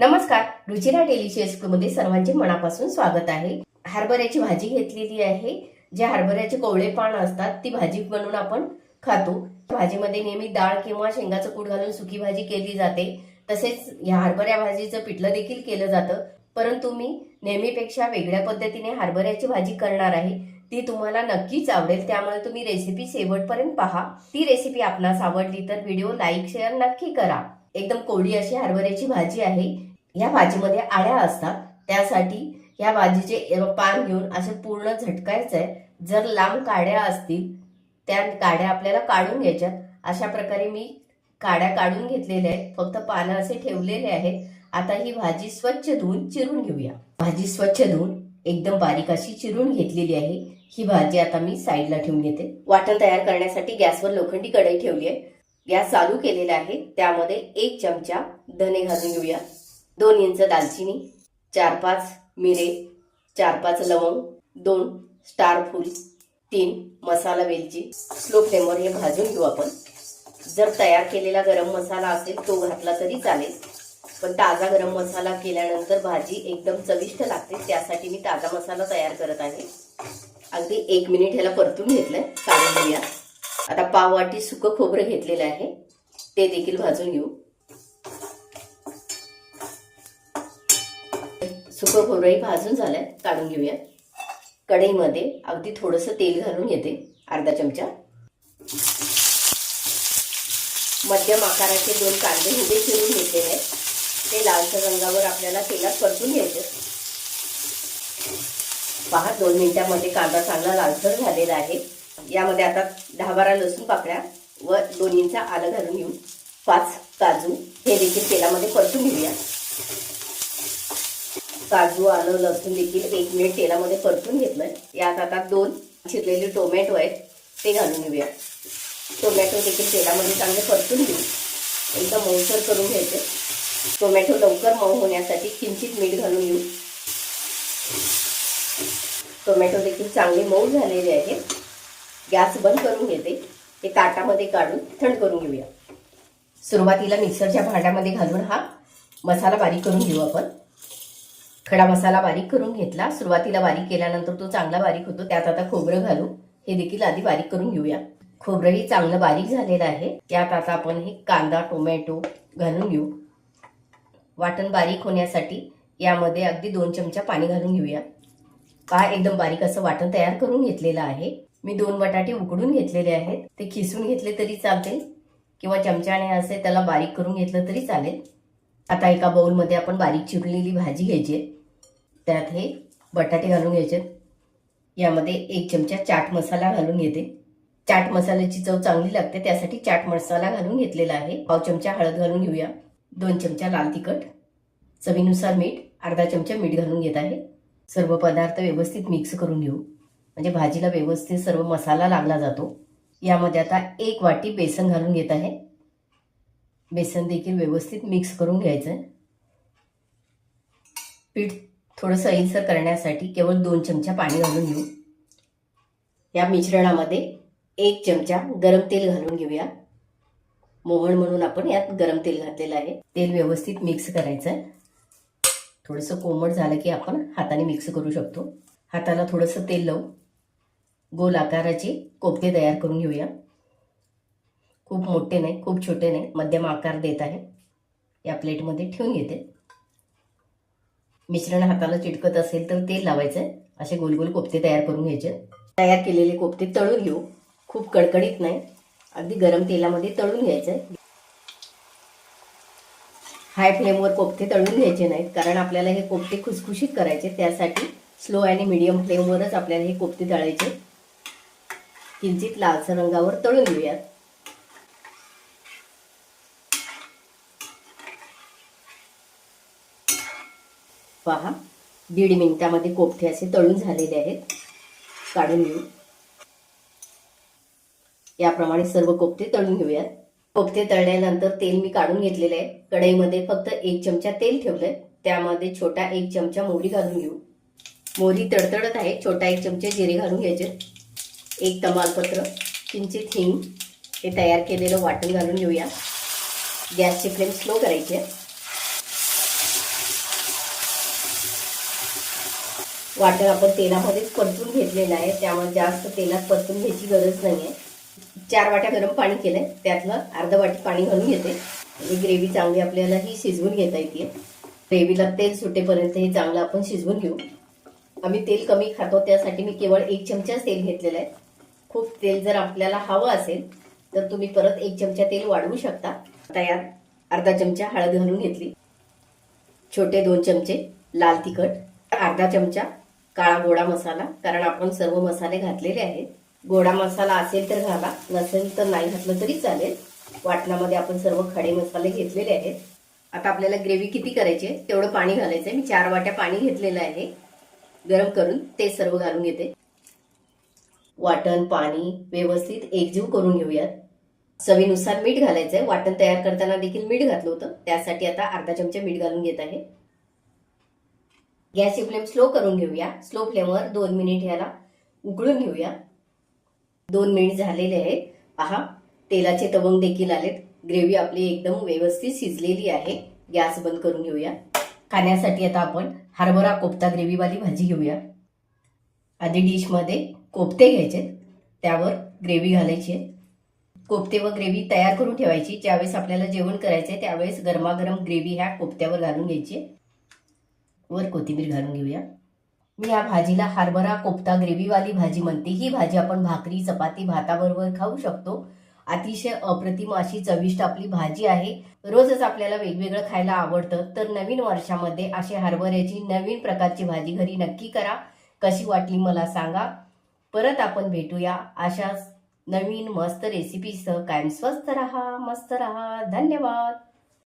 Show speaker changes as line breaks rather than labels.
नमस्कार रुचिरा डेलिशियसमध्ये सर्वांचे मनापासून स्वागत आहे. हरभऱ्याची भाजी घेतलेली आहे. जे हरभऱ्याचे कोवळे पान असतात ती भाजी बनवून आपण खातो. भाजीमध्ये नेहमी डाळ किंवा शेंगाचं कूट घालून सुकी भाजी केली जाते. तसेच या हरभऱ्या भाजीचं पिठलं देखील केलं जातं. परंतु मी नेहमीपेक्षा वेगळ्या पद्धतीने हरभऱ्याची भाजी करणार आहे. ती तुम्हाला नक्कीच आवडेल. त्यामुळे तुम्ही रेसिपी शेवटपर्यंत पहा. ती रेसिपी आपणास आवडली तर व्हिडिओ लाईक शेअर नक्की करा. एकदम कोडी अशी हरभऱ्याची भाजी आहे. या भाजीमध्ये आळ्या असतात त्यासाठी या भाजीचे पान घेऊन असे पूर्ण झटकायचं आहे जर लांब काड्या असतील त्या काड्या आपल्याला काढून घ्यायच्यात. अशा प्रकारे मी काड्या काढून घेतलेल्या आहेत. फक्त पानं असे ठेवलेले आहेत. आता ही भाजी स्वच्छ धुवून चिरून घेऊया. भाजी स्वच्छ धुवून एकदम बारीक अशी चिरून घेतलेली आहे. ही भाजी आता मी साईडला ठेवून घेते. वाटण तयार करण्यासाठी गॅसवर लोखंडी कढई ठेवली आहे. गॅस चालू केलेला आहे. त्यामध्ये एक चमचा धने घालून घेऊया. दोन इंच दालचिनी चार पाच मिरे चार पाच लवंग दोन स्टार फूल तीन मसाला वेलची स्लो फ्लेमवर हे भाजून घेऊ आपण. जर तयार केलेला गरम मसाला असेल तो घातला तरी चालेल. पण ताजा गरम मसाला केल्यानंतर भाजी एकदम चविष्ट लागते त्यासाठी मी ताजा मसाला तयार करत आहे. अगदी एक मिनिट ह्याला परतून घेतलंय काढून घेऊया आता पाव वाटी सुकं खोबरं घेतलेलं आहे ते देखील भाजून घेऊ. सुकं खोबरंही भाजून झालंय काढून घेऊया. कढईमध्ये अगदी थोडंसं तेल घालून घेते अर्धा चमचा. मध्यम आकाराचे दोन कांदे उभे चिरून घेतलेले आहेत. ते लालसर रंगावर आपल्याला तेलात परतून घ्यायचे. पहा दोन मिनिटांमध्ये कांदा चांगला लालसर झालेला आहे. यामध्ये आता दहा बारा लसूण पाकळ्या व दोन इंच आलं घालून घेऊन पाच काजू हे देखील तेलामध्ये परतून घेऊया. काजू आलं लसूण देखील एक मिनिट तेलामध्ये परतून घेतलंय. यात आता दोन चिरलेले टोमॅटो आहेत ते घालून घेऊया. टोमॅटो देखील तेलामध्ये चांगले परतून घेऊ. एकदम मऊसर करून घ्यायचे. टोमॅटो लवकर मऊ होण्यासाठी किंचित मीठ घालून घेऊ. टोमॅटो देखील चांगले मऊ झालेले आहेत. गॅस बंद करून घेते. ते ताटामध्ये काढून थंड करून घेऊया. सुरुवातीला मिक्सरच्या भांड्यामध्ये घालून हा मसाला बारीक करून घेऊ आपण. खडा मसाला बारीक करून घेतला. सुरुवातीला बारीक केल्यानंतर तो चांगला बारीक होतो. त्यात आता खोबरं घालू. हे देखील आधी बारीक करून घेऊया. खोबरंही चांगलं बारीक झालेलं आहे. त्यात आता आपण हे कांदा टोमॅटो घालून घेऊ. वाटण बारीक होण्यासाठी यामध्ये अगदी दोन चमचा पाणी घालून घेऊया. पहा एकदम बारीक असं वाटण तयार करून घेतलेलं आहे. मी दोन बटाटे उकडून घेतलेले आहेत. ते खिसून घेतले तरी चालते. किंवा चमच्याने असे त्याला बारीक करून घेतलं तरी चालेल. आता एका बाउलमध्ये आपण बारीक चिरलेली भाजी घ्यायची त्यात हे बटाटे घालून घ्यायचे. यामध्ये एक चमचा चाट मसाला घालून घेते. चाट मसाल्याची चव चांगली लागते त्यासाठी चाट मसाला घालून घेतलेला आहे. पाव चमचा हळद घालून घेऊया. दोन चमचा लाल तिखट. चवीनुसार मीठ अर्धा चमचा मीठ घालून घेत आहे. सर्व पदार्थ व्यवस्थित मिक्स करून घेऊ. म्हणजे भाजीला व्यवस्थित सर्व मसाला लागला जातो. यामध्ये आता एक वाटी बेसन घालून घेत आहे. बेसन देखील व्यवस्थित मिक्स करून घ्यायचं पीठ थोडंसं ऐलसर करण्यासाठी केवळ दोन चमचा पाणी घालून घेऊ. या मिश्रणामध्ये एक चमचा गरम तेल घालून घेऊया. मोहन म्हणून आपण यात गरम तेल घातलेलं आहे. तेल व्यवस्थित मिक्स करायचं थोडंसं कोमट झालं की आपण हाताने मिक्स करू शकतो. हाताला थोडंसं तेल लावू गोल आकाराचे कोफते तयार करून घेऊया. खूप मोठे नाही खूप छोटे नाही मध्यम आकार देत आहे. या प्लेटमध्ये ठेवून घेते. मिश्रण हाताला चिटकत असेल तर तेल लावायचं. असे गोल गोल कोफते तयार करून घ्यायचे. तयार केलेले कोफते तळून घेऊ. खूप कडकडीत नाही. अगदी गरम तेलामध्ये तळून घ्यायचं. हाय फ्लेमवर कोफते तळून घ्यायचे नाहीत. कारण आपल्याला हे कोफते खुसखुशीत करायचे. त्यासाठी स्लो आणि मिडियम फ्लेमवरच आपल्याला हे कोफते तळायचे. किंचित लालसर रंगावर तळून घेऊयात. पहा. दीड मिनिटामध्ये कोफते असे तळून झालेले आहेत. काढून घेऊ. याप्रमाणे सर्व कोफते तळून घेऊयात. कोफते तळल्यानंतर तेल मी काढून घेतलेले आहे. कढईमध्ये फक्त एक चमचा तेल ठेवलंय. त्यामध्ये छोटा एक चमचा मोहरी घालून घेऊ. मोहरी तडतडत आहे. छोटा एक चमचा जिरे घालून घ्यायचे. एक तमालपत्र किंचित हिंग. हे तयार केलेलं वाटण घालून घेऊया. गॅसची फ्लेम स्लो करायची आहे. वाटण आपण तेलामध्येच परतून घेतलेलं आहे. त्यामुळे जास्त तेलात परतून घ्यायची गरज नाही आहे चार वाट्या गरम पाणी केलं आहे त्यातलं अर्ध वाटी पाणी घालून घेते. आणि ग्रेव्ही चांगली आपल्याला ही शिजवून घेता येते. ग्रेव्हीला तेल सुटेपर्यंत हे चांगलं आपण शिजवून घेऊ. आम्ही तेल कमी खातो. त्यासाठी मी केवळ एक चमचाच तेल घेतलेलं आहे. खूप तेल जर आपल्याला हवं असेल तर तुम्ही परत एक चमचा तेल वाढवू शकता. आता यात अर्धा चमचा हळद घालून घेतली. छोटे दोन चमचे लाल तिखट. अर्धा चमचा काळा गोडा मसाला कारण आपण सर्व मसाले घातलेले आहेत. गोडा मसाला असेल तर घाला नसेल तर नाही घातलं तरी चालेल. वाटणामध्ये आपण सर्व खडे मसाले घेतलेले आहेत. आता आपल्याला ग्रेव्ही किती करायची आहे तेवढं पाणी घालायचं आहे. मी चार वाट्या पाणी घेतलेलं आहे. गरम करून ते सर्व घालून घेते. वाटण पाणी व्यवस्थित एकजीव करून घेऊयात. चवीनुसार मीठ घालायचं आहे वाटण तयार करताना देखील मीठ घातलं होतं. त्यासाठी आता अर्धा चमचा मीठ घालून घेत आहे. गॅसची फ्लेम स्लो करून घेऊया. स्लो फ्लेमवर दोन मिनिट याला उकळून घेऊया. दोन मिनिट झालेले आहेत. पहा तेलाचे तवंग देखील आलेत. ग्रेव्ही आपली एकदम व्यवस्थित शिजलेली आहे. गॅस बंद करून घेऊया. खाण्यासाठी आता आपण हरभरा कोफ्ता ग्रेव्हीवाली भाजी घेऊया. आधी डिशमध्ये कोफ्ते घ्यायचे त्यावर ग्रेव्ही घालायची आहे. कोफ्ते व ग्रेव्ही तयार करून ठेवायची. ज्यावेळेस आपल्याला जेवण करायचे त्यावेळेस गरमागरम ग्रेव्ही ह्या कोफ्त्यावर घालून घ्यायची वर कोथिंबीर घालून घेऊया. मी या भाजीला हरभरा कोफ्ता ग्रेव्हीवाली भाजी म्हणते. ही भाजी आपण भाकरी चपाती भाताबरोबर खाऊ शकतो. अतिशय अप्रतिम अशी चविष्ट आपली भाजी आहे. रोजच आपल्याला वेगवेगळं खायला आवडतं. तर नवीन वर्षामध्ये अशी हरभऱ्याची नवीन प्रकारची भाजी घरी नक्की करा. कशी वाटली मला सांगा. परत आपण भेटूया अशाच नवीन मस्त रेसिपीसह कायम स्वस्त रहा मस्त रहा. धन्यवाद.